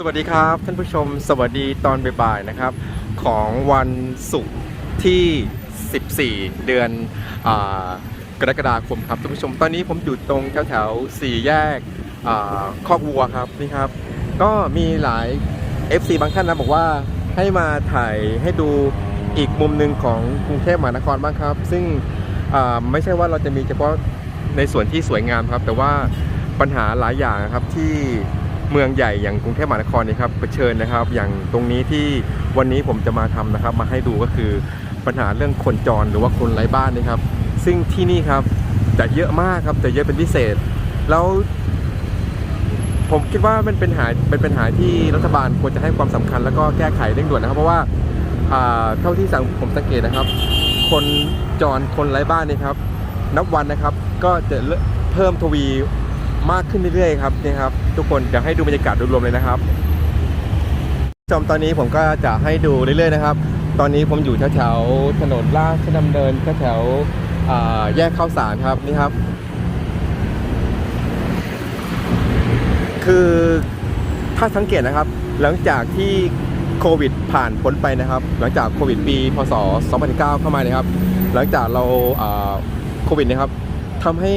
สวัสดีครับท่านผู้ชมสวัสดีตอนบ่ายๆนะครับ ของวันศุกร์ที่ 14 เดือนอกรกฎาคมครับท่านผู้ชมตอนนี้ผมอยู่ตรงแถวแถวๆสี่แยกคอกวัวครับนี่ครับ ก็มีหลาย FC บางท่านนะบอกว่าให้มาถ่ายให้ดูอีกมุมหนึ่งของกรุงเทพมหานครบ้างครับ ซึ่งไม่ใช่ว่าเราจะมีเฉพาะในส่วนที่สวยงามครับ แต่ว่าปัญหาหลายอย่างครับที่ เมืองใหญ่อย่างกรุงเทพมหานครนี่ครับเผชิญนะครับ อย่างตรงนี้ที่วันนี้ผมจะมาทำนะครับ มาให้ดูก็คือปัญหาเรื่องคนจรหรือว่าคนไร้บ้านนะครับ ซึ่งที่นี่ครับจะเยอะมากครับจะเยอะเป็นพิเศษ แล้ว ผมคิดว่ามันเป็นปัญหาเป็นปัญหาที่รัฐบาลควรจะให้ความสำคัญ แล้วก็แก้ไขเร่งด่วนนะครับ เพราะว่าอ่าเท่าที่สังผมสังเกตนะครับ คนจรคนไร้บ้านนี่ครับ นับวันนะครับ ก็จะเพิ่มทวี มากขึ้นเรื่อยๆครับนี่ครับ ทุกคนจะให้ดูบรรยากาศโดยรวมเลยนะครับชมตอนนี้ผมก็จะให้ดูเรื่อยๆนะครับ ตอนนี้ผมอยู่แถวๆถนนราชดำเนินแถวๆแยกข้าวสารครับนี่ครับ คือถ้าสังเกตนะครับ หลังจากที่โควิดผ่านพ้นไปนะครับ หลังจากโควิดปีพศ 2019 เข้ามานะครับ หลังจากเราอ่าโควิดนะครับทำให้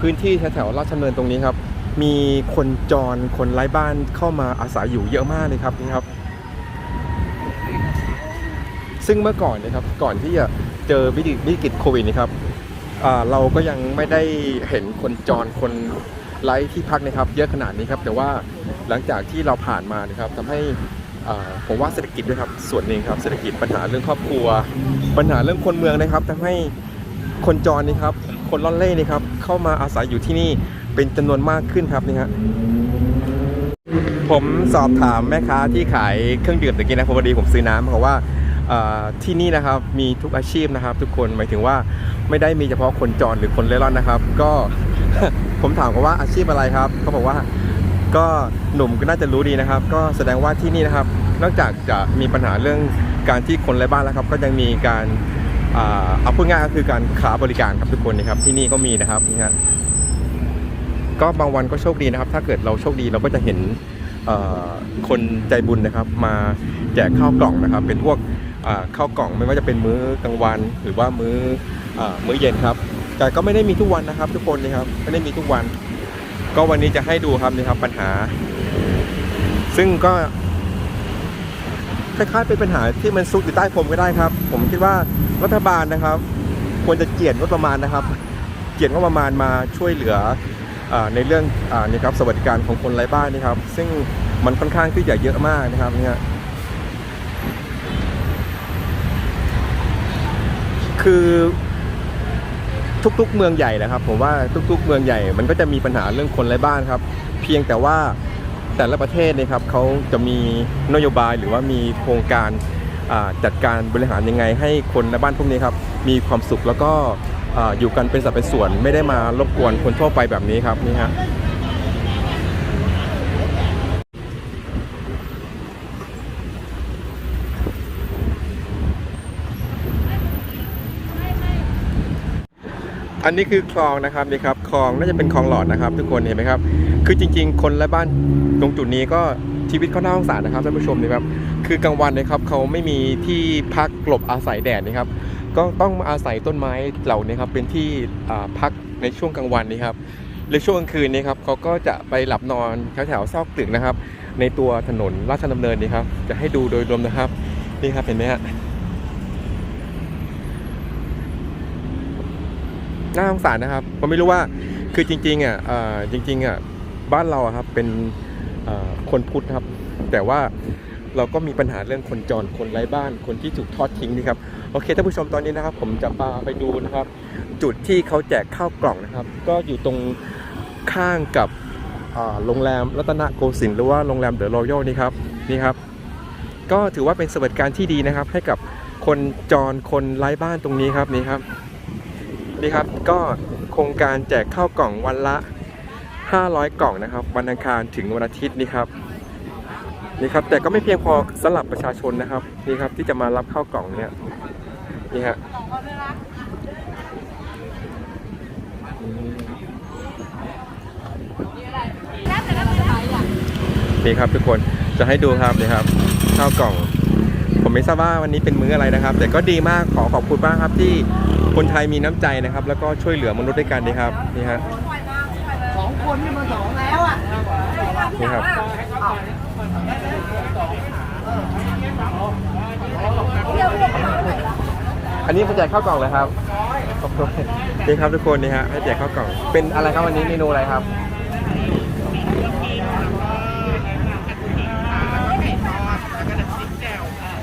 พื้นที่แถวๆราชดำเนินตรงนี้ครับ มีคนจรคนไร้บ้านเข้ามาอาศัยอยู่เยอะมากเลยครับนี่ครับ ซึ่งเมื่อก่อนนะครับก่อนที่จะเจอวิกฤตวิกฤตโควิดนะครับเราก็ยังไม่ได้เห็นคนจรคนไร้ที่พักนะครับ เยอะขนาดนี้ครับ แต่ว่าหลังจากที่เราผ่านมานะครับทำให้ผมว่าเศรษฐกิจด้วยครับส่วนหนึ่งครับเศรษฐกิจปัญหาเรื่องครอบครัว ปัญหาเรื่องคนเมืองนะครับทำให้คนจรนี่ครับ คนล่อนเล่นี่ครับเข้ามาอาศัยอยู่ที่นี่เป็นจำนวนมากขึ้นครับนี่ฮะผมสอบถามแม่ค้าที่ขายเครื่องดื่มตะกี้นะพอดีผมซื้อน้ำเขาว่าเอ่อที่นี่นะครับมีทุกอาชีพนะครับ ทุกคนหมายถึงว่าไม่ได้มีเฉพาะคนจรหรือคนเล่ร่อนนะครับ ก็ผมถามเขาว่าอาชีพอะไรครับเขาบอกว่าก็หนุ่มก็น่าจะรู้ดีนะครับ ก็แสดงว่าที่นี่นะครับ นอกจากจะมีปัญหาเรื่องการที่คนไร้บ้านแล้วครับ ก็ยังมีการ เอาพูดง่ายก็คือการขาบริการครับทุกคนนะครับที่นี่ก็มีนะครับนี่ฮะก็บางวันก็โชคดีนะครับ ถ้าเกิดเราโชคดีเราก็จะเห็นคนใจบุญนะครับ มาแจกข้าวกล่องนะครับ เป็นพวกข้าวกล่องไม่ว่าจะเป็นมื้อกลางวัน หรือว่ามื้อมื้อเย็นครับแต่ก็ไม่ได้มีทุกวันนะครับ ทุกคนนะครับไม่ได้มีทุกวัน ก็วันนี้จะให้ดูครับนี่ครับปัญหา ซึ่งก็ คล้ายๆเป็นปัญหาที่มันซุกอยู่ใต้พรมก็ได้ครับ ผมคิดว่ารัฐบาลนะครับ ควรจะเจียดงบประมาณนะครับ เจียดงบประมาณมาช่วยเหลืออในเรื่องอนี่ครับสวัสดิการของคนไร้บ้านนี่ครับ ซึ่งมันค่อนข้างที่จะเยอะมากนะครับเนี่ยคือทุกๆ เมืองใหญ่นะครับ ผมว่าทุกๆ เมืองใหญ่มันก็จะมีปัญหาเรื่องคนไร้บ้านครับ เพียงแต่ว่า แต่ละประเทศเนยครับเขาจะมีนโยบายหรือว่ามีโครงการจัดการบริหารยังไง ให้คนในบ้านพวกนี้ครับมีความสุขแล้วก็อยู่กันเป็นสัดเป็นส่วน ไม่ได้มารบกวนคนทั่วไปแบบนี้ครับนี่ฮะ อันนี้คือคลองนะครับนี่ครับคลองน่าจะเป็นคลองหลอดนะครับ ทุกคนเห็นไหมครับ คือจริง ๆ คนและบ้านตรงจุดนี้ก็ชีวิตเขาน่าสงสารนะครับท่านผู้ชมนะครับคือกลางวันนะครับเขาไม่มีที่พักกลบอาศัยแดดนะครับ ก็ต้องอาศัยต้นไม้เหล่านี้ครับเป็นที่พักในช่วงกลางวันนี้ครับในช่วงกลางคืนนี้ครับเขาก็จะไปหลับนอนแถวๆซอกตึกนะครับ ในตัวถนนราชดำเนินนี่ครับจะให้ดูโดยรวมนะครับนี่ครับเห็นไหมฮะ น่าสงสารนะครับผมไม่รู้ว่าคือจริงๆอะจริงๆอะบ้านเราครับเป็นคนพุทธครับ แต่ว่าเราก็มีปัญหาเรื่องคนจรคนไร้บ้านคนที่ถูกทอดทิ้งนี่ครับโอเคท่านผู้ชมตอนนี้นะครับ ผมจะพาไปดูนะครับ จุดที่เขาแจกข้าวกล่องนะครับ ก็อยู่ตรงข้างกับโรงแรมรัตนโกสินทร์หรือว่าโรงแรมเดอะรอยัลนี่ครับนี่ครับ ก็ถือว่าเป็นสวัสดิการที่ดีนะครับ ให้กับคนจรคนไร้บ้านตรงนี้ครับนี่ครับ นี่ครับก็โครงการแจกข้าวกล่องวันละ 500 กล่องนะครับ วันอังคารถึงวันอาทิตย์นี่ครับนี่ครับแต่ก็ไม่เพียงพอสำหรับประชาชนนะครับนี่ครับที่จะมารับข้าวกล่องเนี่ยนี่ฮะนี่ครับทุกคนจะให้ดูครับนี่ครับข้าวกล่อง ไม่ทราบว่าวันนี้เป็นมื้ออะไรนะครับ แต่ก็ดีมากขอขอบคุณมากครับที่คนไทยมีน้ำใจนะครับ แล้วก็ช่วยเหลือมนุษย์ด้วยกันนี่ครับนี่ฮะสองคนนี่มันสองแล้วอะนี่ครับอันนี้เป็นแจกข้าวกล่องเลยครับขอบคุณนี่ครับทุกคนนี่ฮะให้แจกข้าวกล่อง เป็นอะไรครับวันนี้เมนูอะไรครับ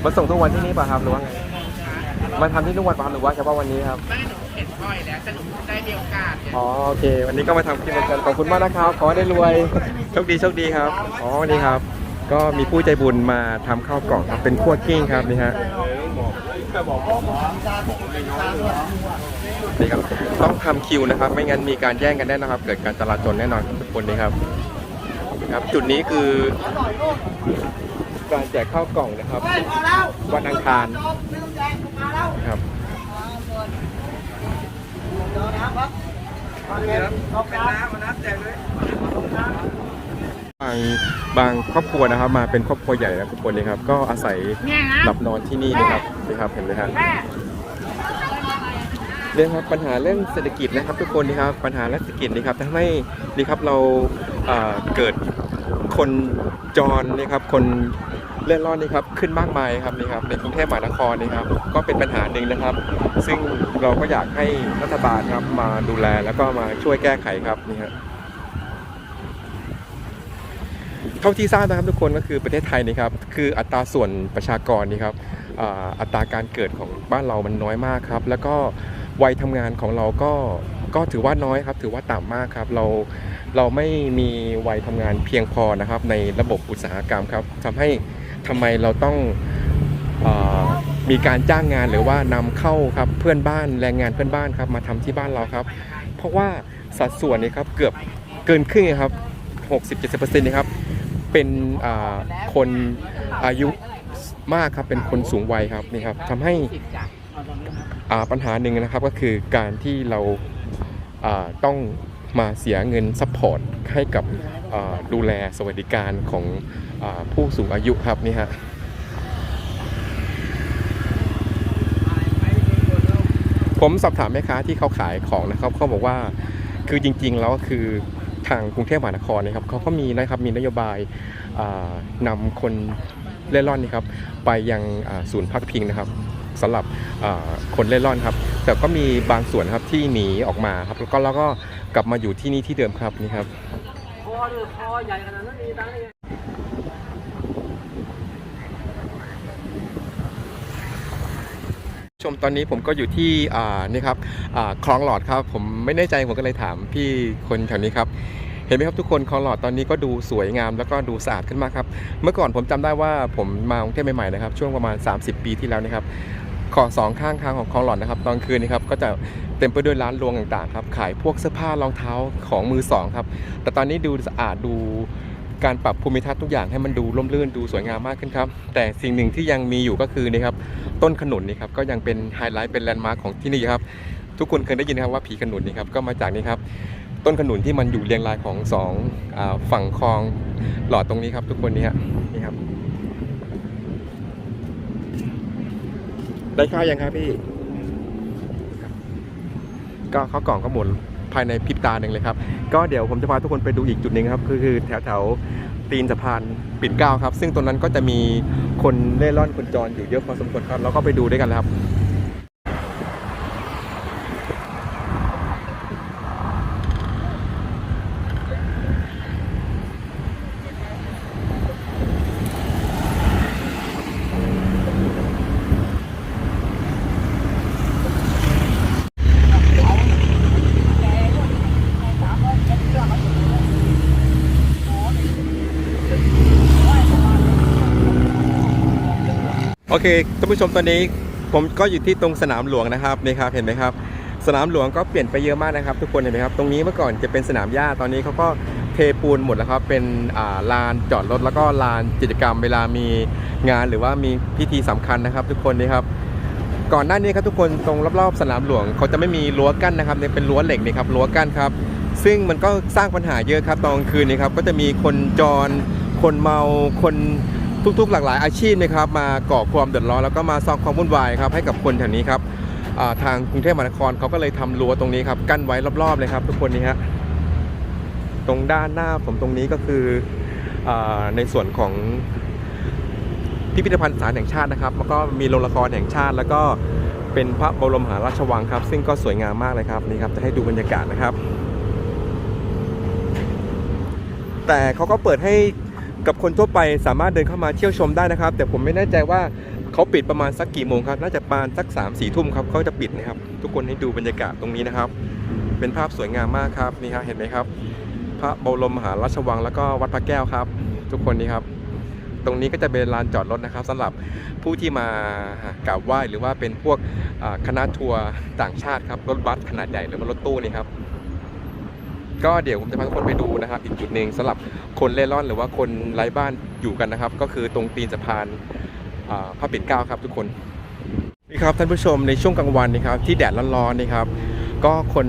มาส่งทุกวันที่นี่ป่ะครับหรือว่าไงมาทำที่ทุกวันป่ะครับหรือว่าเฉพาะวันนี้ครับไม่หนูเห็นบ่อยแล้วแต่หนูได้มีโอกาสเนี่ยอ๋อโอเค วันนี้ก็มาทำคลิปเหมือนกันขอบคุณมากนะครับ ขอให้ได้รวยโชคดีโชคดีครับอ๋อนี่ครับ ก็มีผู้ใจบุญมาทำข้าวกล่องครับเป็นขั้วกลิ้งครับนี่ฮะนี่ครับต้องทำคิวนะครับ ไม่งั้นมีการแย่งกันแน่นะครับ เกิดการจราจนแน่นอนครับทุกคนนี่ครับครับ จุดนี้คือ การแจกข้าวกล่องนะครับ วันอังคารครับเดี๋ยวนะครับาเป็นน้ำมาน้ำแจกเลยบางบางครอบครัวนะครับ มาเป็นครอบครัวใหญ่นะทุกคนนี่ครับ ก็อาศัยหลับนอนที่นี่นะครับนี่ครับเห็นไหมครับเรื่องครับปัญหาเรื่องเศรษฐกิจนะครับ ทุกคนนี่ครับปัญหาเรื่องเศรษฐกิจนี่ครับทำให้นี่ครับเราเกิด คนจรนี่ครับคนเล่นร่อนนี่ครับขึ้นมากมายครับนี่ครับในกรุงเทพมหานครนี่ครับก็เป็นปัญหาหนึ่งนะครับ ซึ่งเราก็อยากให้รัฐบาลครับมาดูแลแล้วก็มาช่วยแก้ไขครับนี่ครับเท่าที่ทราบนะครับทุกคนก็คือประเทศไทยนี่ครับคืออัตราส่วนประชากรนี่ครับอ่าอัตราการเกิดของบ้านเรามันน้อยมากครับ แล้วก็วัยทำงานของเราก็ก็ถือว่าน้อยครับ ถือว่าต่ำมากครับ เรา เราไม่มีวัยทำงานเพียงพอนะครับ ในระบบอุตสาหกรรมครับทำให้ทำไมเราต้องอมีการจ้างงานหรือว่านำเข้าครับเพื่อนบ้านแรงงานเพื่อนบ้านครับมาทำที่บ้านเราครับ เพราะว่าสัดส่วนนี่ครับเกือบเกินครึ่งครับ60-70%นะครับเป็นคนอายุมากครับเป็นคนสูงวัยครับนี่ครับทำให้อาปัญหาหนึ่งนะครับก็คือการที่เราต้อง มาเสียเงินซัพพอร์ตให้กับดูแลสวัสดิการของอผู้สูงอายุครับนี่ฮะผมสอบถามแม่ค้าที่เขาขายของนะครับเขาบอกว่าคือจริงๆแล้วคือทางกรุงเทพมหานครนะครับเขาก็มีนะครับมีนโยบายอ่านำคนเล่ร่อนนี่ครับไปยังศูนย์พักพิงนะครับสำหรับคนเล่ร่อนครับ แต่ก็มีบางส่วนครับที่หนีออกมาครับแล้วก็แล้วก็ กลับมาอยู่ที่นี่ที่เดิมครับนี่ครับพอเดือพอใหญ่ขนาดนั้นมีตังค์ได้ไงชมตอนนี้ผมก็อยู่ที่อ่านี่ครับอ่าคลองหลอดครับ ผมไม่แน่ใจผมก็เลยถามพี่คนแถวนี้ครับเห็นไหมครับทุกคนคลองหลอดตอนนี้ก็ดูสวยงามแล้วก็ดูสะอาดขึ้นมากครับ เมื่อก่อนผมจำได้ว่าผมมากรุงเทพใหม่ๆนะครับ ช่วงประมาณ 30 ปีที่แล้วนะครับ ขอสองข้างทางของคลองหลอดนะครับตอนคืนนะครับก็จะเต็มไปด้วยร้านรวงต่างๆครับขายพวกเสื้อผ้ารองเท้าของมือสองครับแต่ตอนนี้ดูสะอาดดูการปรับภูมิทัศน์ทุกอย่างให้มันดูร่มรื่นดูสวยงามมากขึ้นครับ แต่สิ่งหนึ่งที่ยังมีอยู่ก็คือนี่ครับต้นขนุนนี่ครับก็ยังเป็นไฮไลท์เป็นแลนด์มาร์คของที่นี่ครับทุกคนเคยได้ยินนะครับว่าผีขนุนนี่ครับก็มาจากนี่ครับต้นขนุนที่มันอยู่เรียงรายของสองอฝั่งคลองหลอดตรงนี้ครับทุกคนนี่ฮะนี่ครับ ได้ข้าวยังครับพี่ ก็ข้าวกล่องก็หมดภายในพริบตาหนึ่งเลยครับ ก็เดี๋ยวผมจะพาทุกคนไปดูอีกจุดหนึ่งครับ คือคือแถวแถวตีนสะพานปิ่นเกล้าครับ ซึ่งตรงนั้นก็จะมีคนเล่ร่อนคนจรอยู่เยอะพอสมควรครับ แล้วก็ไปดูด้วยกันเลยครับ โอเคท่านผู้ชมตอนนี้ผมก็อยู่ที่ตรงสนามหลวงนะครับนี่ครับเห็นไหมครับ สนามหลวงก็เปลี่ยนไปเยอะมากนะครับทุกคนเห็นไหมครับตรงนี้เมื่อก่อนจะเป็นสนามหญ้าตอนนี้เขาก็เทปูนหมดแล้วครับเป็นลานจอดรถแล้วก็ลานกิจกรรมเวลามีงานหรือว่ามีพิธีสำคัญนะครับ ทุกคนนี่ครับก่อนหน้านี้ครับทุกคนตรงรอบๆสนามหลวงเขาจะไม่มีรั้วกั้นนะครับเนี่ยเป็นรั้วเหล็กนี่ครับรั้วกั้นครับ ซึ่งมันก็สร้างปัญหาเยอะครับตอนกลางคืนนี่ครับก็จะมีคนจรคนเมาคน ทุกๆ หลากหลายอาชีพนะครับมาก่อความเดือดร้อนแล้วก็มาสร้างความวุ่นวายครับให้กับคนแถวนี้ครับทางกรุงเทพมหานครเขาก็เลยทำรั้วตรงนี้ครับกั้นไว้รอบๆเลยครับ ทุกคนนี่ฮะตรงด้านหน้าผมตรงนี้ก็คืออในส่วนของพิพิธภัณฑ์สานแห่งชาตินะครับแล้วก็มีโรงละครแห่งชาติ แล้วก็เป็นพระบรมหาราชวังครับ ซึ่งก็สวยงามมากเลยครับนี่ครับจะให้ดูบรรยากาศนะครับ แต่เขาก็เปิดให้ กับคนทั่วไปสามารถเดินเข้ามาเที่ยวชมได้นะครับ แต่ผมไม่แน่ใจว่าเขาปิดประมาณสักกี่โมงครับ น่าจะประมาณสัก3ามสี่ทุ่มครับเขาจะปิดนะครับ ทุกคนให้ดูบรรยากาศตรงนี้นะครับ เป็นภาพสวยงามมากครับนี่ครับเห็นไหมครับ พระบรมมหาราชวังแล้วก็วัดพระแก้วครับ ทุกคนนี่ครับ ตรงนี้ก็จะเป็นลานจอดรถนะครับสำหรับผู้ที่มากราบไหว้หรือว่าเป็นพวกคณะทัวร์ต่างชาติครับรถบัสขนาดใหญ่หรือว่ารถตู้นี่ครับ ก็เดี๋ยวผมจะพาทุกคนไปดูนะครับ อีกจุดหนึ่งสำหรับคนเล่ร่อนหรือว่าคนไร้บ้านอยู่กันนะครับ ก็คือตรงตีนสะพานอ่าพระปิ่นเกล้าครับทุกคนนี่ครับท่านผู้ชมในช่วงกลางวันนี่ครับที่แดดร้อนๆนี่ครับ ก็คน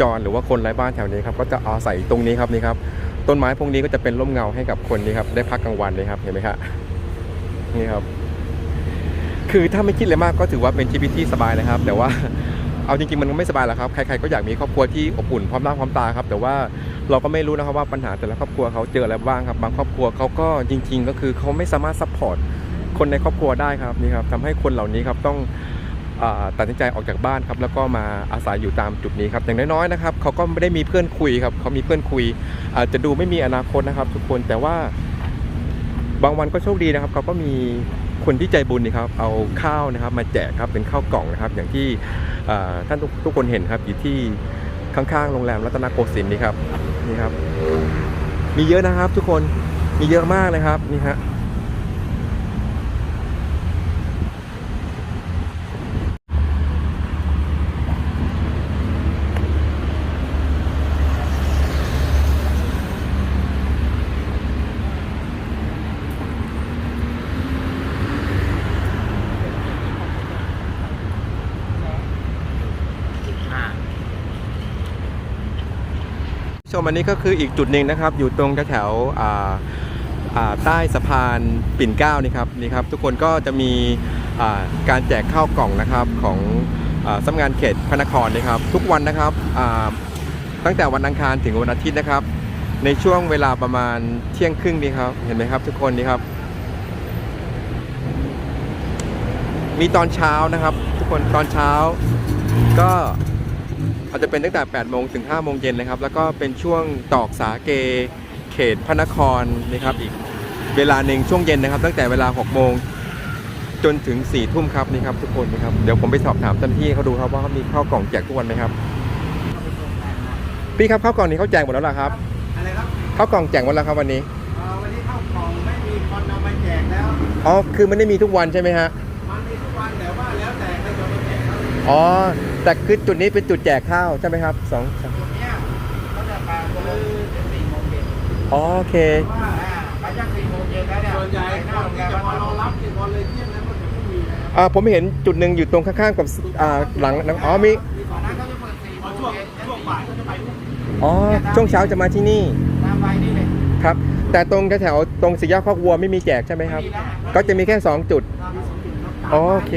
จรหรือว่าคนไร้บ้านแถวนี้ครับก็จะอาศัยตรงนี้ครับนี่ครับต้นไม้พวกนี้ก็จะเป็นร่มเงาให้กับคนนี้ครับได้พักกลางวันเลยครับเห็นไหมครับนี่ครับ คือถ้าไม่คิดเลยมากก็ถือว่าเป็นชีวิตที่สบายนะครับ แต่ว่า เอาจริงๆมันก็ไม่สบายหรอกครับ ใครๆก็อยากมีครอบครัวที่อบอุ่นพร้อมหน้าพร้อมตาครับ แต่ว่าเราก็ไม่รู้นะครับว่าปัญหาแต่ละครอบครัวเขาเจออะไรบ้างครับ บางครอบครัวเขาก็จริง ๆ ก็คือเขาไม่สามารถซัพพอร์ตคนในครอบครัวได้ครับนี่ครับทำให้คนเหล่านี้ครับต้องตัดสินใจออกจากบ้านครับแล้วก็มาอาศัยอยู่ตามจุดนี้ครับอย่างน้อยๆนะครับเขาก็ไม่ได้มีเพื่อนคุยครับเขามีเพื่อนคุยอาจจะดูไม่มีอนาคตนะครับ ทุกคนแต่ว่าบางวันก็โชคดีนะครับเขาก็มี คนที่ใจบุญนี่ครับเอาข้าวนะครับมาแจกครับเป็นข้าวกล่องนะครับ อย่างที่ท่านทุกทุกคนเห็นครับอยู่ที่ข้างๆโรงแรมรัตนโกสินทร์นี่ครับนี่ครับ มีเยอะนะครับทุกคนมีเยอะมากเลยครับนี่ฮะ ชมอันนี้ก็คืออีกจุดหนึ่งนะครับ อยู่ตรงแถวใต้สะพานปิ่นเกล้านี่ครับนี่ครับ ทุกคนก็จะมีการแจกข้าวกล่องนะครับของอาสำนักงานเขตพระนครนะครับ ทุกวันนะครับตั้งแต่วันอังคารถึงวันอาทิตย์นะครับ ในช่วงเวลาประมาณเที่ยงครึ่งนี่ครับเห็นไหมครับ ทุกคนนี่ครับ มีตอนเช้านะครับ ทุกคนตอนเช้าก็ อาจจะเป็นตั้งแต่8โมงถึง5โมงเย็นนะครับ แล้วก็เป็นช่วงตอกสาเก เขตพระนครนะครับอีกเวลาหนึ่งช่วงเย็นนะครับ ตั้งแต่เวลา6โมงจนถึง4ทุ่มครับนี่ครับทุกคนนะครับเดี๋ยวผมไปสอบถามเจ้าหน้าที่เขาดูครับว่าเขามีข้าวกล่องแจกทุกวันไหมครับพี่ครับข้าวกล่องนี้เขาแจกหมดแล้วเหรอครับอะไรครับข้าวกล่องแจกหมดแล้วครับวันนี้เอ่อวันนี้เข้ากล่องไม่มีคนเอามาแจกแล้วอ๋อคือมันได้มีทุกวันใช่ไหมฮะมันมีทุกวันแต่ว่าแล้วแต่ใครจะมาแจกครับอ๋อ แต่คือจุดนี้เป็นจุดแจกข้าวใช่ไหมครับสองจุดเนี้ยเขาจะปาคือสี่โมงเย็นอ๋อโอเคว่าไปจากสี่โมงเย็นแล้วเนี่ยส่วนใหญ่คนที่จะมารอรับที่คนเลยเที่ยงนั้นมันจะไม่มีนะครับอ่าผมเห็นจุดหนึ่งอยู่ตรงข้างๆกับอ่าหลังอ๋อมีตอนนั้นเขาจะเปิดสี่โมงเย็นช่วงบ่ายเขาจะไปนู่นอ๋อช่วงเช้าจะมาที่นี่ตามไปนี่เลยครับ แต่ตรงแถวๆตรงสี่แยกคอกวัวไม่มีแจกใช่ไหมครับมีแล้วก็จะมีแค่2จุดอ๋อโอเค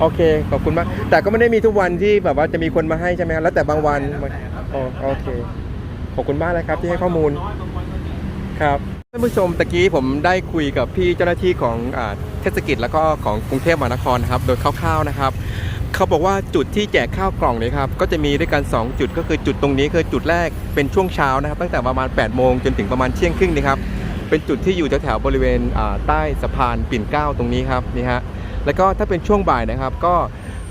โอเค ขอบคุณมาก แต่ก็ไม่ได้มีทุกวันที่แบบว่าจะมีคนมาให้ใช่ไหมครับแล้วแต่บางวันอ๋อโอเค ขอบคุณมากนะครับที่ให้ข้อมูล ครับท่านผู้ชมตะกี้ผมได้คุยกับพี่เจ้าหน้าที่ของอาเทศกิจแล้วก็ของกรุงเทพมหานครครับ โดยคร่าวๆนะครับ เขาบอกว่าจุดที่แจกข้าวกล่องเนี่ยครับ ก็จะมีด้วยกัน 2 จุดก็คือจุดตรงนี้คือจุดแรกเป็นช่วงเช้านะครับ ตั้งแต่ประมาณ 8 โมงจนถึงประมาณเที่ยงครึ่งนะครับ เป็นจุดที่อยู่แถวๆบริเวณใต้สะพานปิ่นเก้าตรงนี้ครับนี่ฮะ แล้วก็ถ้าเป็นช่วงบ่ายนะครับ ก็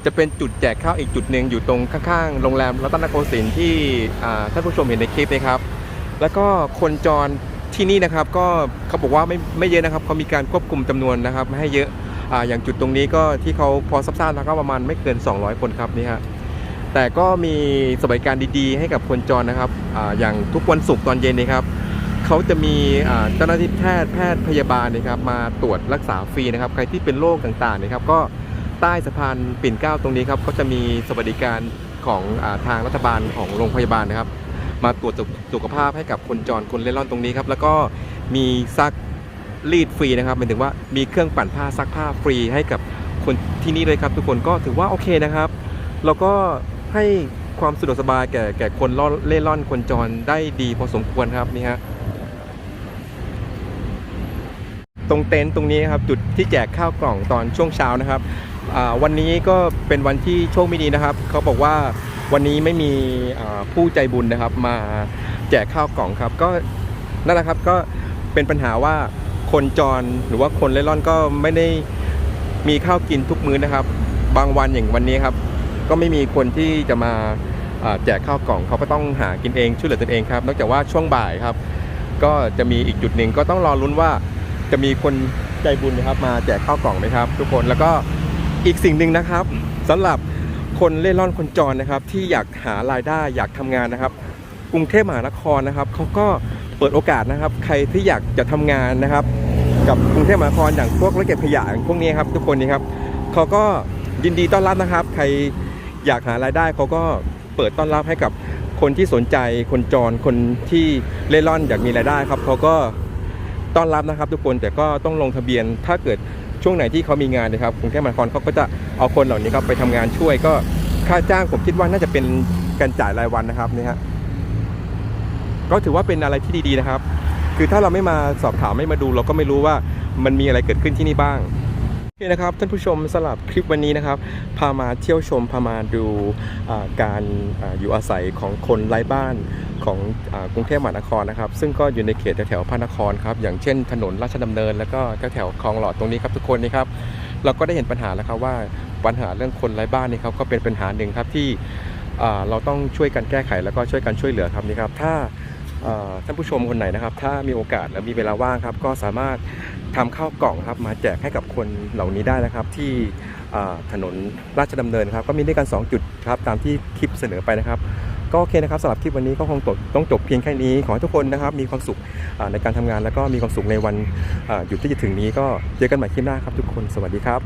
จะเป็นจุดแจกข้าวอีกจุดหนึ่งอยู่ตรงข้างๆโรงแรมรัตนโกสินทร์ที่ท่านผู้ชมเห็นในคลิปนะครับ แล้วก็คนจรที่นี่นะครับก็เขาบอกว่าไม่ไม่เยอะนะครับเขามีการควบคุมจำนวนนะครับไม่ให้เยอะอาอย่างจุดตรงนี้ก็ที่เขาพอทราบๆนะครับประมาณไม่เกิน 200 คนครับนี่ฮะแต่ก็มีสวัสดิการดีๆ ให้กับคนจรนะครับอาอย่างทุกวันศุกร์ตอนเย็นนะครับ เขาจะมีเจ้าหน้าที่แพทย์แพทย์พยาบาลนะครับมาตรวจรักษาฟรีนะครับ ใครที่เป็นโรคต่างๆนะครับ ก็ใต้สะพานปิ่นเกล้าตรงนี้ครับก็จะมีสวัสดิการของอทางรัฐบาลของโรงพยาบาลนะครับ มาตรวจสุขภาพให้กับคนจรคนเล่ร่อนตรงนี้ครับแล้วก็มีซักรีดฟรีนะครับหมายถึงว่ามีเครื่องปั่นผ้าซักผ้าฟรีให้กับคนที่นี่เลยครับ ทุกคนก็ถือว่าโอเคนะครับ แล้วก็ให้ความสะดวกสบายแก่แก่คนล่นเล่ร่อนคนจรได้ดีพอสมควรครับนี่ฮะ ตรงเต็นท์ตรงนี้ครับจุดที่แจกข้าวกล่องตอนช่วงเช้านะครับวันนี้ก็เป็นวันที่โชคไม่ดีนะครับ เขาบอกว่าวันนี้ไม่มีผู้ใจบุญนะครับ มาแจกข้าวกล่องครับ ก็นั่นแหละครับก็เป็นปัญหาว่าคนจรหรือว่าคนเล่ร่อนก็ไม่ได้มีข้าวกินทุกมื้อนะครับ บางวันอย่างวันนี้ครับ ก็ไม่มีคนที่จะมาอ่าแจกข้าวกล่องเขาก็ต้องหากินเองช่วยเหลือตนเองครับ นอกจากว่าช่วงบ่ายครับ ก็จะมีอีกจุดหนึ่งก็ต้องรอลุ้นว่า จะมีคนใจบุญนะครับ มาแจกข้าวกล่องไหมครับ ทุกคนแล้วก็อีกสิ่งหนึ่งนะครับสำหรับคนเล่ร่อนคนจรนะครับ ที่อยากหารายได้อยากทำงานนะครับ กรุงเทพมหานครนะครับเขาก็เปิดโอกาสนะครับ ใครที่อยากจะทำงานนะครับ กับกรุงเทพมหานครอย่างพวกรถเก็บขยะพวกนี้ครับ ทุกคนนี่ครับเขาก็ยินดีต้อนรับนะครับ ใครอยากหารายได้เขาก็เปิดต้อนรับให้กับคนที่สนใจคนจรคนที่เล่ร่อนอยากมีรายได้ครับเขาก็ ต้อนรับนะครับ ทุกคนแต่ก็ต้องลงทะเบียนถ้าเกิดช่วงไหนที่เขามีงานนะครับกรุงเทพมหานครเขาก็จะเอาคนเหล่านี้ครับไปทำงานช่วยก็ค่าจ้างผมคิดว่าน่าจะเป็นการจ่ายรายวันนะครับนี่ฮะก็ถือว่าเป็นอะไรที่ดีๆนะครับ คือถ้าเราไม่มาสอบถามไม่มาดู เราก็ไม่รู้ว่ามันมีอะไรเกิดขึ้นที่นี่บ้าง โอเคนะครับท่านผู้ชมสำหรับคลิปวันนี้นะครับ พามาเที่ยวชมพามาดูาการอาอยู่อาศัยของคนไร้บ้านของอกรุงเทพมหานครนะครับ ซึ่งก็อยู่ในเขตแถวๆพระนครครับอย่างเช่น ถนนราชดำเนิน แล้วก็แถวๆคลองหลอดตรงนี้ครับทุกคนนี่ครับเราก็ได้เห็นปัญหาแล้วครับว่าปัญหาเรื่องคนไร้บ้านนี่ครับก็เป็นปัญหาหนึ่งครับที่เราต้องช่วยกันแก้ไขแล้วก็ช่วยกันช่วยเหลือครับนี่ครับถ้า ท่านผู้ชมคนไหนนะครับ ถ้ามีโอกาสและมีเวลาว่างครับ ก็สามารถทำข้าวกล่องครับมาแจกให้กับคนเหล่านี้ได้นะครับ ที่ถนนราชดำเนินครับ ก็มีด้วยกัน 2 จุดครับ ตามที่คลิปเสนอไปนะครับ ก็โอเคนะครับสำหรับคลิปวันนี้ก็คงต้องจบเพียงแค่นี้ ขอให้ทุกคนนะครับ มีความสุขในการทำงานแล้วก็มีความสุขในวันหยุดที่จะถึงนี้ก็เจอกันใหม่คลิปหน้าครับทุกคนสวัสดีครับ